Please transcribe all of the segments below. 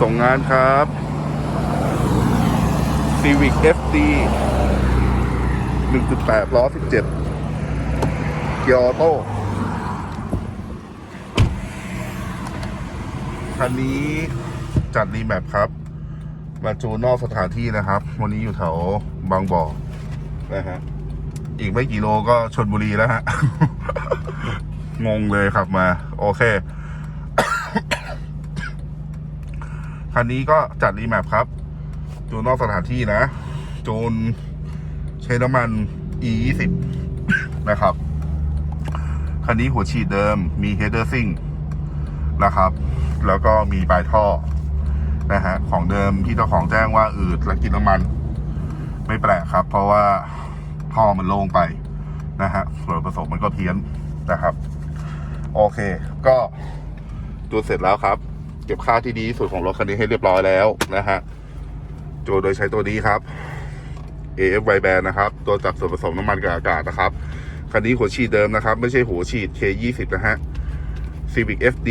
ส่งงานครับ Civic FD 1.8ล้อ17เกียร์ออโต้คันนี้จัดรีแมปครับ มาจูนนอกสถานที่นะครับ วันนี้อยู่แถวบางบ่อนะฮะอีกไม่กี่โลก็ชนบุรีแล้วฮะ งงเลยขับมา โอเค คันนี้ก็จัดรีแมปครับจูนนอกสถานที่นะจูนใช้น้ำมัน e 2 0นะครับ คันนี้หัวฉีดเดิมมี header sink นะครับ แล้วก็มีปลายท่อนะฮะของเดิมที่เจ้าของแจ้งว่าอืดและกินน้ำมัน ไม่แปลกครับ เพราะว่าท่อมันโล่งไปนะฮะส่วนผสมมันก็เพี้ยนนะครับ โอเค ก็จูนเสร็จแล้วครับ เก็บค่าที่ดีสุดของรถคันนี้ให้เรียบร้อยแล้วนะฮะโจโดยใช้ตัวนี้ครับ AF Y Band นะครับ ตัวจับส่วนผสมน้ำมันกับอากาศนะครับ คันนี้หัวฉีดเดิมนะครับ ไม่ใช่หัวฉีด K20 นะฮะ Civic FD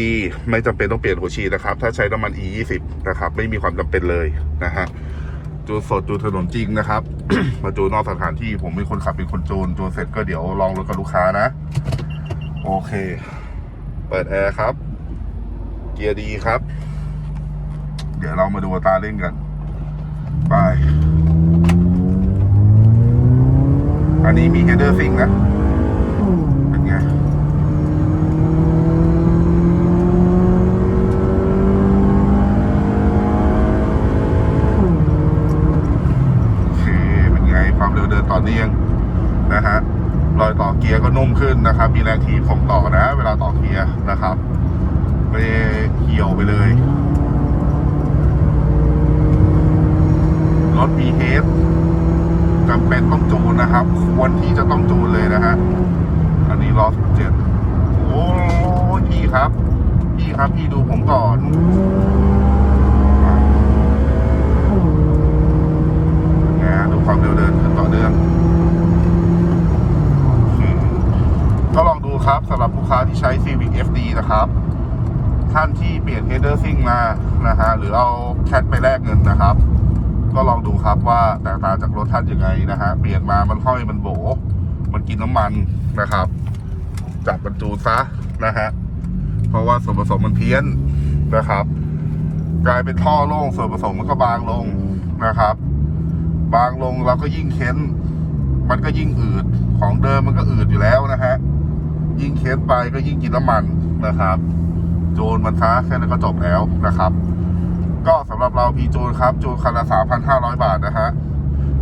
ไม่จำเป็นต้องเปลี่ยนหัวฉีดนะครับ ถ้าใช้น้ำมัน E20 นะครับ ไม่มีความจำเป็นเลยนะฮะจูนสดจูนถนนจริงนะครับ มาจูนนอกสถานที่ผมเป็นคนขับเป็นคนจูนจูนเสร็จก็เดี๋ยวลองรถกับลูกค้านะ โอเค เปิดแอร์ครับ เกียร์ดีครับ เดี๋ยวเรามาดูตาเร่งกัน ไป อันนี้มี header sink นะ เป็นไงโอเคเป็นไงความเร็วเดินต่อเนื่องนะฮะรอยต่อเกียร์ก็นุ่มขึ้นนะครับ มีแรงถีบส่งต่อนะ เวลาต่อเกียร์นะครับ ไม่ได้เหี่ยวไปเลย รถ BH จำเป็นต้องจูนนะครับ ควรที่จะต้องจูนเลยนะฮะ อันนี้ล้อ17โอ้พี่ครับ พี่ครับพี่ดูผมก่อนนะดูความเร็วเดินขึ้นต่อเนื่องก็ลองดูครับสำหรับลูกค้าที่ใช้ Civic FD นะครับ ท่านที่เปลี่ยน header sink มานะฮะหรือเอาแคทไปแลกเงินนะครับ ก็ลองดูครับว่าแตกต่างจากรถท่านยังไงนะฮะเปลี่ยนมามันห้อยมันโบมันกินน้ำมันนะครับ จับบรรจุซะนะฮะเพราะว่าส่วนผสมมันเพี้ยนนะครับ กลายเป็นท่อโล่งส่วนผสมมันก็บางลงนะครับ บางลงเราก็ยิ่งเค้น มันก็ยิ่งอืดของเดิมมันก็อืดอยู่แล้วนะฮะยิ่งเค้นไปก็ยิ่งกินน้ำมันนะครับ โจนมันซะแค่นั้นก็จบแล้วนะครับ ก็สำหรับเราพีจูนครับจูนคันละ3,500บาทนะฮะ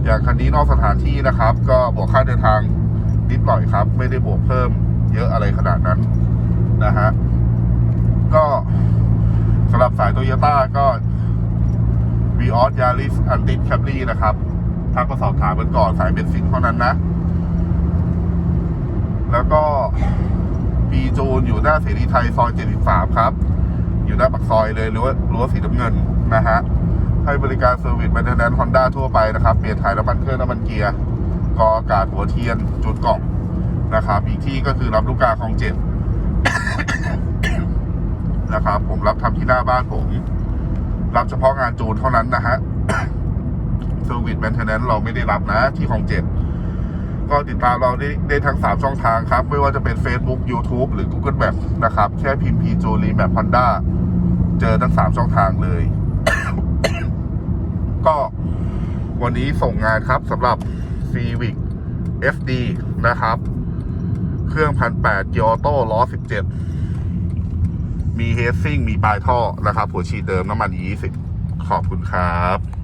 อย่างคันนี้นอกสถานที่นะครับ ก็บวกค่าเดินทางนิดหน่อยครับ ไม่ได้บวกเพิ่มเยอะอะไรขนาดนั้นนะฮะก็สำหรับสายโตโยต้าก็ v ีออสยาริสอันติดแคปรี่นะครับทักมาสอบถามกันก่อนสายเบนซินเท่านั้นนะ แล้วก็ ปีจูนอยู่หน้าเสรีไทยซอย 73 ครับ อยู่หน้าปากซอยเลยหรือว่ารั้วสีน้ำเงินนะฮะ ให้บริการเซอร์วิสแมนเทนแนนซ์ฮอนด้าทั่วไปนะครับ เปลี่ยนถ่ายน้ำมันเครื่องน้ำมันเกียร์กออากาศหัวเทียน จุดกล่องนะครับ อีกที่ก็คือรับลูกกาคลองเจ็ดนะครับ ผมรับทำที่หน้าบ้านผม รับเฉพาะงานจูนเท่านั้นนะฮะเซอร์วิสแมนเทนแนนซ์เราไม่ได้รับนะที่คลองเจ็ด ก็ติดตามเราได้ได้ทั้ง 3 ช่องทางครับ ไม่ว่าจะเป็น Facebook YouTube หรือ Google Map นะครับ แค่พิมพ์ p ีจูรีแมปพันด้าเจอทั้ง 3 ช่องทางเลย ก็วันนี้ส่งงานครับสำหรับ Civic FD นะครับ เครื่องพันแปดเกียร์ออโต้ล้อ17มีเฮดซิ่งมีปลายท่อนะครับ หัวฉีดเดิมน้ำมัน E20 ขอบคุณครับ